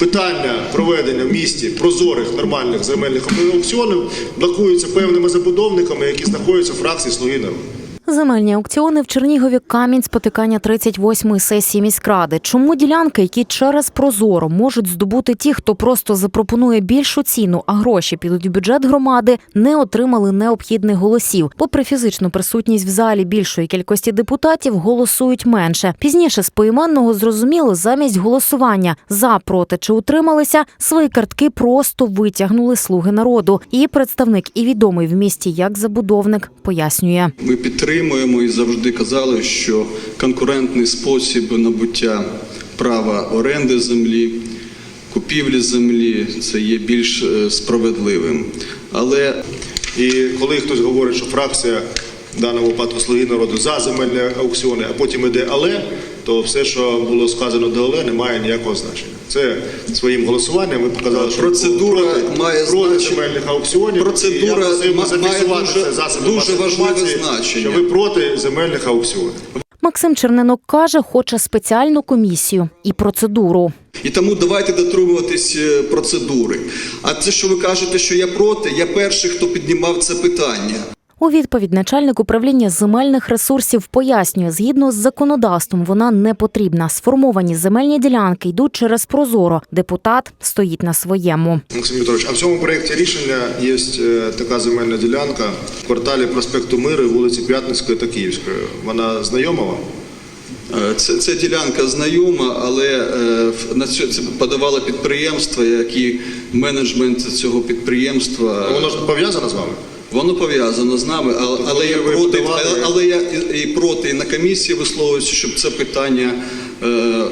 Питання проведення в місті прозорих нормальних земельних аукціонів блокуються певними забудовниками, які знаходяться в фракції Слуги народу. Земельні аукціони в Чернігові камінь спотикання 38-ї сесії міськради. Чому ділянки, які через прозоро можуть здобути ті, хто просто запропонує більшу ціну, а гроші підуть у бюджет громади, не отримали необхідних голосів. Попри фізичну присутність в залі більшої кількості депутатів, голосують менше. Пізніше з поіменного зрозуміло, замість голосування за проти чи утрималися, свої картки просто витягнули слуги народу. Її представник і відомий в місті як забудовник пояснює. Ми підтримуємо і завжди казали, що конкурентний спосіб набуття права оренди землі, купівлі землі це є більш е, справедливим. Але І коли хтось говорить, що фракція в даному випадку Слуги народу за земельні аукціони, а потім іде але, то все, що було сказано до але, не має ніякого значення. Це своїм голосуванням ми показали, що Процедура проти, має проти значення. земельних аукціонів. Процедура І я має дуже- це дуже важливе значення. Що ви проти земельних аукціонів. Максим Черненок каже, хоче спеціальну комісію і процедуру. і тому давайте дотримуватись е, процедури. А це, що ви кажете, що я проти, я перший, хто піднімав це питання. У відповідь начальник управління земельних ресурсів пояснює, згідно з законодавством, вона не потрібна. Сформовані земельні ділянки йдуть через прозоро. Депутат стоїть на своєму. Максим Петрович, а в цьому проєкті рішення є е, така земельна ділянка в кварталі проспекту Миру, вулиці П'ятницької та Київської. Вона знайома вам? Е, Це, це ділянка знайома, але е, в- на це подавало підприємство, які менеджмент цього підприємства. Воно ж пов'язано з вами? Воно пов'язано з нами, але, Тобто але я проти, але, але я і, і проти і на комісії висловлююся, щоб це питання е, е,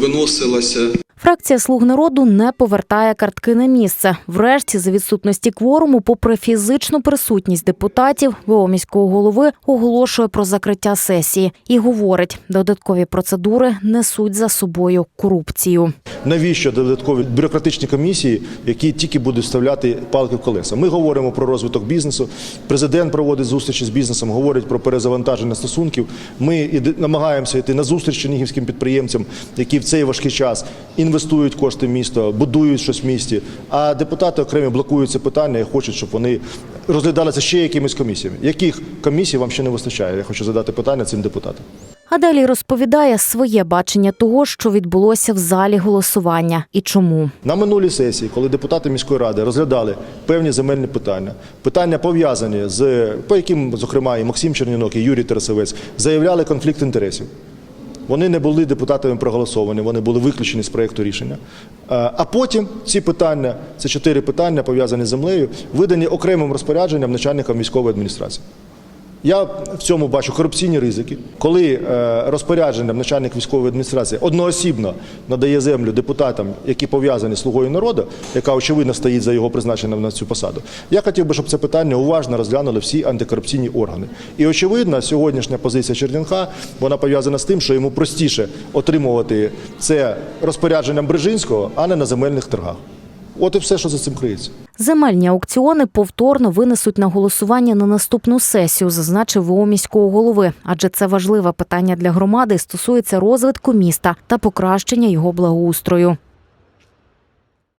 виносилося. Фракція слуг народу не повертає картки на місце. Врешті, за відсутності кворуму, попри фізичну присутність депутатів, ВО міського голови оголошує про закриття сесії і говорить, додаткові процедури несуть за собою корупцію. Навіщо додаткові бюрократичні комісії, які тільки будуть вставляти палки в колеса? Ми говоримо про розвиток бізнесу. Президент проводить зустрічі з бізнесом, говорить про перезавантаження стосунків. Ми намагаємося йти на зустріч чернігівським підприємцям, які в цей важкий час інвестують кошти в місто, будують щось в місті. А депутати окремі блокують це питання і хочуть, щоб вони розглядалися ще якимись комісіями. Яких комісій вам ще не вистачає? Я хочу задати питання цим депутатам. А далі розповідає своє бачення того, що відбулося в залі голосування і чому. На минулій сесії, коли депутати міської ради розглядали певні земельні питання, питання пов'язані з по яким, зокрема, і Максим Чернінок, і Юрій Тарасовець заявляли конфлікт інтересів. Вони не були депутатами проголосовані, вони були виключені з проєкту рішення. Е, А потім ці питання, це чотири питання пов'язані з землею, видані окремим розпорядженням начальникам військової адміністрації. Я в цьому бачу корупційні ризики, коли е, розпорядженням начальник військової адміністрації одноосібно надає землю депутатам, які пов'язані з слугою народу, яка очевидно стоїть за його призначенням на цю посаду. Я хотів би, щоб це питання уважно розглянули всі антикорупційні органи. І очевидно, сьогоднішня позиція Чернінка вона пов'язана з тим, що йому простіше отримувати це розпорядженням Брижинського, а не на земельних торгах. От і все, що за цим криється. Земельні аукціони повторно винесуть на голосування на наступну сесію, зазначив ВО міського голови. Адже це важливе питання для громади стосується розвитку міста та покращення його благоустрою.